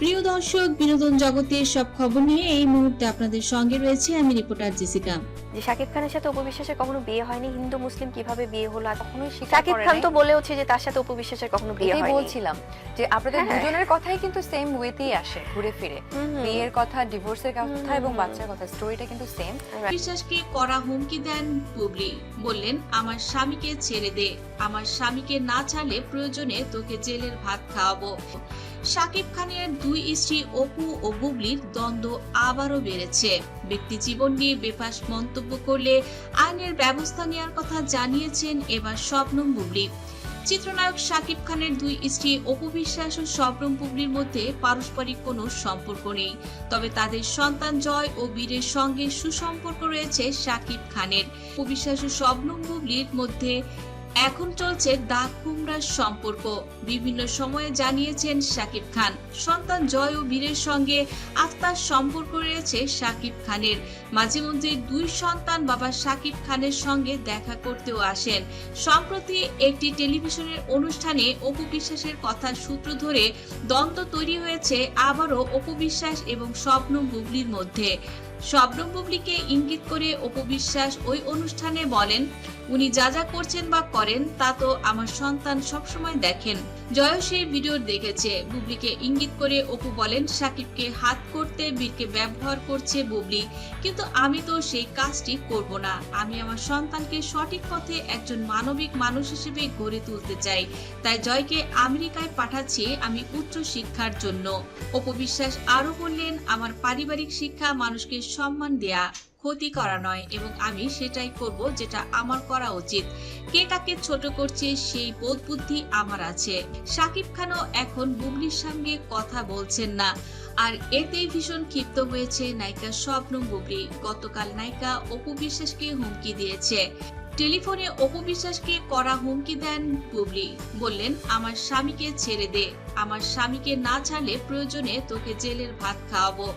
প্রিয় দর্শক বিনোদন জগতের সব খবর নিয়ে এই মুহূর্তে আপনাদের সঙ্গে রয়েছে আমি রিপোর্টার জেসিকা। যে শাকিব খানের সাথে উপবিশ্বাসের কখনো বিয়ে হয়নি হিন্দু মুসলিম কীভাবে বিয়ে হলো আর কখনোই শাকিব খান। তো বলেওছে যে তার সাথে উপবিশ্বাসের কখনো বিয়ে হয়নি। বলছিলাম যে আপনাদের হ্যাঁ। দুজনের কথাই কিন্তু সেম ওয়েতেই আসে ঘুরে ফিরে। বিয়ের কথা ডিভোর্সের কথা এবং বাচ্চার কথা স্টোরিটা কিন্তু সেম বিশ্বাসকে করা হুমকি দেন বুবলি। বললেন আমার স্বামীকে ছেড়ে দে। আমার স্বামীকে না ছাড়লে প্রয়োজনে তোকে জেলের ভাত খাওয়াবো। শাকিব খানের দুই স্ত্রী অপু ও বুবলির দ্বন্দ্ব আবারও বেড়েছে। ব্যক্তি জীবন নিয়ে বেফাস মন্তব্য করলে আইনের ব্যবস্থা নেওয়ার কথা জানিয়েছেন এবার শবনম বুবলি। চিত্রনায়ক শাকিব খানের দুই স্ত্রী অপু বিশ্বাস ও শবনম বুবলির মধ্যে পারস্পরিক কোনো সম্পর্ক নেই। তবে তাদের সন্তান জয় ও বীরের সঙ্গে সুসম্পর্ক রয়েছে শাকিব খানের। অবিশ্বাস ও শবনম বুবলির মধ্যে এখন চলছে দাগ কুমড়ার সম্পর্ক। বিভিন্ন সময়ে জানিয়েছেন শাকিব খান, সন্তান জয় ও বীরের সঙ্গে আত্মার সম্পর্ক রয়েছে শাকিব খানের। মাঝে মধ্যে দুই সন্তান বাবা শাকিব খানের সঙ্গে দেখা করতেও আসেন। সম্প্রতি একটি টেলিভিশনের অনুষ্ঠানে অপু বিশ্বাসের কথা সূত্র ধরে দ্বন্দ্ব তৈরি হয়েছে আবারও অপু বিশ্বাস এবং স্বপ্ন বুবলির মধ্যে। স্বপ্ন বুবলিকে ইঙ্গিত করে অপু বিশ্বাস ওই অনুষ্ঠানে বলেন উনি যা যা করছেন বা করেন, তা তো আমার সন্তান সবসময় দেখেন। জয় সেই ভিডিও দেখেছে। বুবলিকে ইঙ্গিত করে অপু বলেন, সাকিবকে হাত করতে, বীরকে ব্যবহার করছে বুবলি। কিন্তু আমি তো সেই কাজটি করব না। আমি আমার সন্তানকে সঠিক পথে একজন মানবিক মানুষ হিসেবে গড়ে তুলতে চাই। তাই জয়কে আমেরিকায় পাঠাচ্ছি আমি উচ্চ শিক্ষার জন্য। অপবিশ্বাস আরও বললেন, আমার পারিবারিক শিক্ষা মানুষকে সম্মান দেয়া। ক্ষতি করা নয় এবং আমি সেটাই করব যেটা আমার করা উচিত। কে কাকে ছোট করছে সেই বোধ বুদ্ধি আমার আছে। সাকিব খানও এখন বুবলির সঙ্গে কথা বলছেন না। আর এতেই ভীষণ ক্ষিপ্ত হয়েছে নায়িকা স্বপ্নম বুবলি। গতকাল নায়িকা অপু বিশ্বাসকে হুমকি দিয়েছে। টেলিফোনে অপু বিশ্বাসকে করা হুমকি দেন বুবলি। বললেন, আমার স্বামীকে ছেড়ে দে। আমার স্বামীকে না ছাড়লে প্রয়োজনে তোকে জেলের ভাত খাওয়াবো।